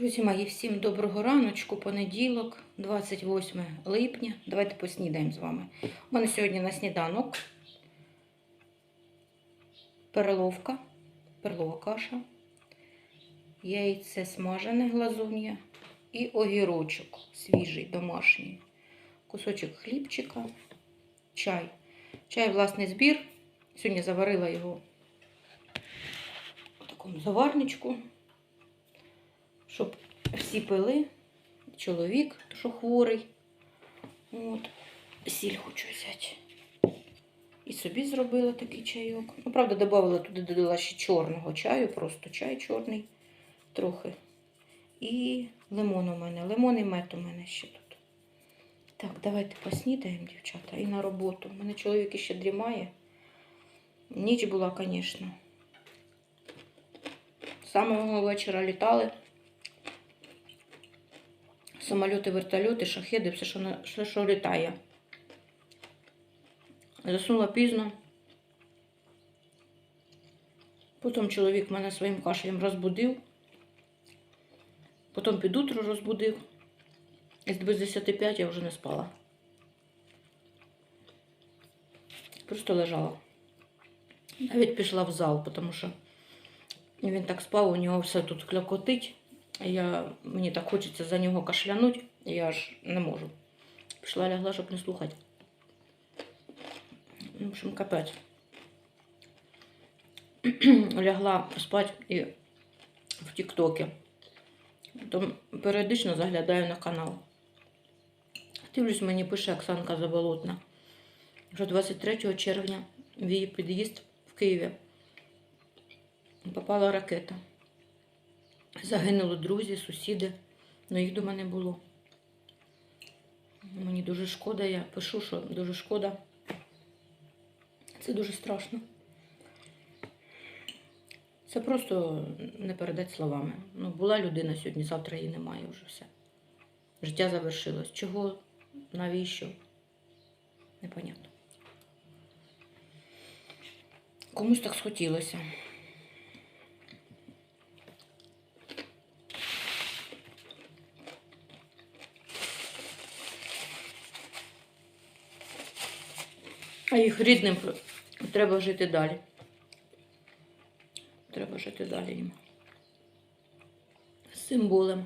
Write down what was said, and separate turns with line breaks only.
Друзі мої, всім доброго раночку, понеділок, 28 липня. Давайте поснідаємо з вами. У мене сьогодні на сніданок переловка, перлова каша, яйце смажене глазун'я і огірочок свіжий, домашній, кусочок хлібчика, чай. Чай власний збір. Сьогодні заварила його в такому заварничку щоб всі пили, чоловік, що хворий. От. Сіль хочу взяти. І собі зробила такий чайок. Ну, правда, додавала туди додала ще чорного чаю, просто чай чорний трохи. І лимон у мене. Лимон і мед у мене ще тут. Так, давайте поснідаємо, дівчата, і на роботу. У мене чоловік ще дрімає. Ніч була, звісно. З самого вечора літали. Самольоти, вертольоти, шахеди, все, що, все, що літає. Заснула пізно. Потім чоловік мене своїм кашлем розбудив. Потім під утро розбудив. І без 10 я вже не спала. Просто лежала. Навіть пішла в зал, тому що він так спав, у нього все тут клякотить. Я, мені так хочеться за нього кашлянуть, я ж не можу. Пішла лягла, щоб не слухати. Ну, В общем, капець. лягла спати і в Тіктокі. Потім періодично заглядаю на канал. Дивлюсь, мені пише Оксанка Заболотна. Що 23 червня в її під'їзд в Києві попала ракета. Загинули друзі, сусіди, але їх дома не було. Мені дуже шкода, я пишу, що дуже шкода. Це дуже страшно. Це просто не передати словами. Ну, була людина сьогодні, завтра її немає вже все. Життя завершилось. Чого? Навіщо? Непонятно. Комусь так схотілося. А їх рідним треба жити далі. Треба жити далі їм. З.